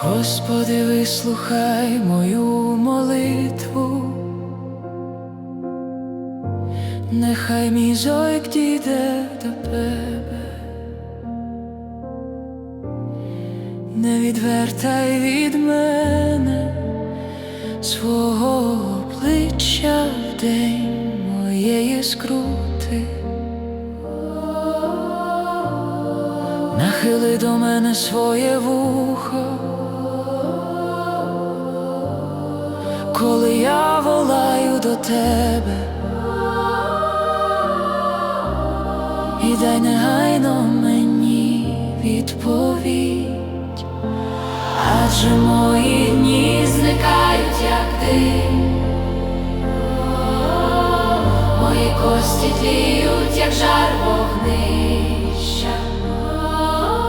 Господи, вислухай мою молитву, нехай мій зойк дійде до тебе, не відвертай від мене свого обличчя в день моєї скрути. Нахили до мене своє вухо, коли я волаю до тебе, і дай негайно мені відповідь, адже мої дні зникають, як дим, мої кості тліють, як жар вогнища.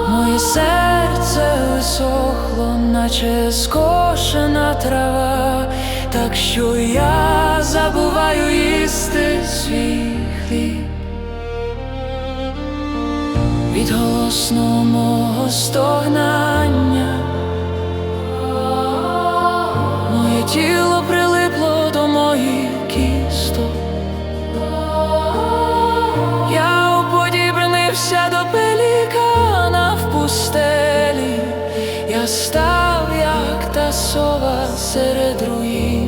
Моє серце висохло, наче скошена трава, так що я забуваю їсти свій. Від голосного мого стогнання моє тіло прилипло до моїх кісток. Я уподібнився до пелікана в пустелі, я став, як та сова серед руїн.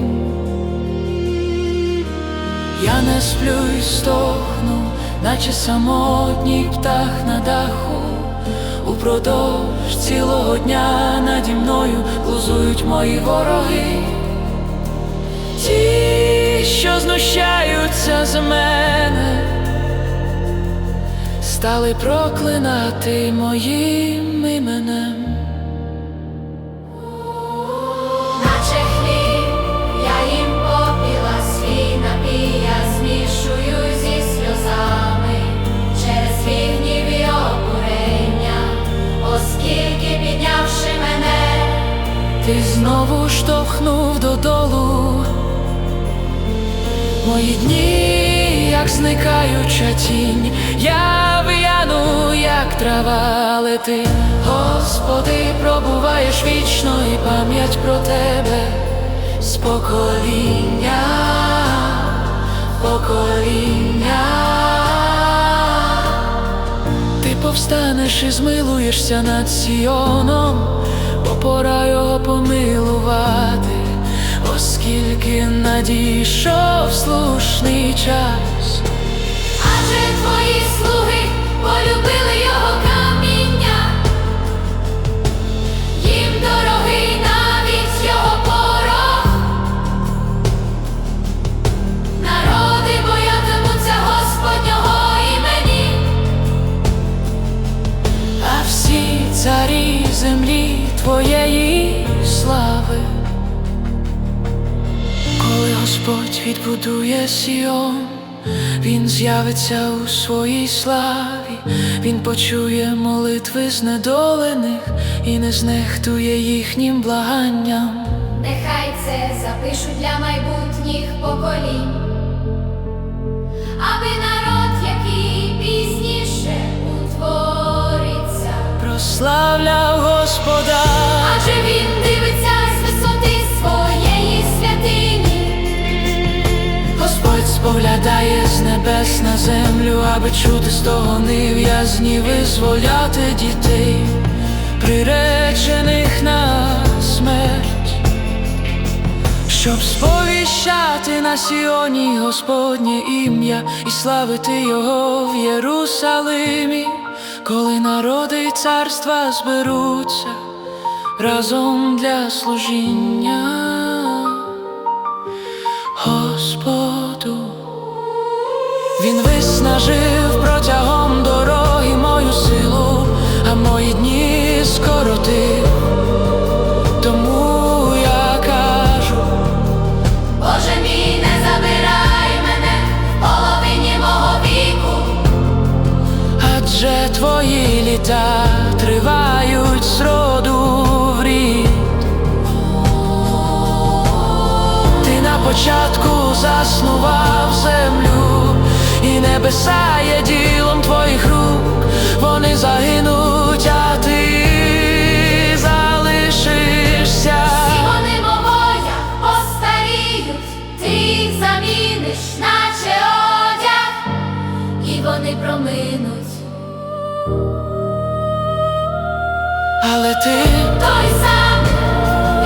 Я не сплю і стохну, наче самотній птах на даху. Упродовж цілого дня наді мною лузують мої вороги. Ті, що знущаються з мене, стали проклинати моїм іменем. Мої дні, як зникаюча тінь, я в'яну, як трава, але ти, Господи, пробуваєш вічно і пам'ять про тебе. З покоління, покоління. Ти повстанеш і змилуєшся над Сіоном, бо пора його помилувати, оскільки надійшов слушний час. адже твої слуги полюбили його каміння, їм дорогий навіть його порох. Народи боятимуться Господнього імені. А всі царі землі твоєї слави, Господь відбудує Сіон, Він з'явиться у своїй славі, Він почує молитви знедолених і не знехтує їхнім благанням. Нехай це запишуть для майбутніх поколінь, аби народ, споглядає з небес на землю, аби чути стогони в'язні, визволяти дітей, приречених на смерть, щоб сповіщати на Сіоні Господнє ім'я і славити Його в Єрусалимі, коли народи й царства зберуться разом для служіння. Господу. Він виснажив протягом дороги мою силу, а мої дні скоротив. Тому я кажу, Боже мій, не забирай мене половині мого віку, адже твої літа тривають зроду в рід. Ти на початку заснував землю, сьогодні небеса є ділом твоїх рук, вони загинуть, а ти залишишся. Всі вони мовоя постаріють, ти їх заміниш, наче одяг, і вони проминуть. Але ти той сам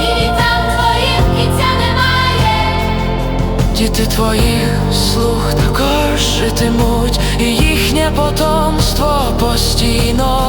і там твоїх кінця немає, діти твої. Постійно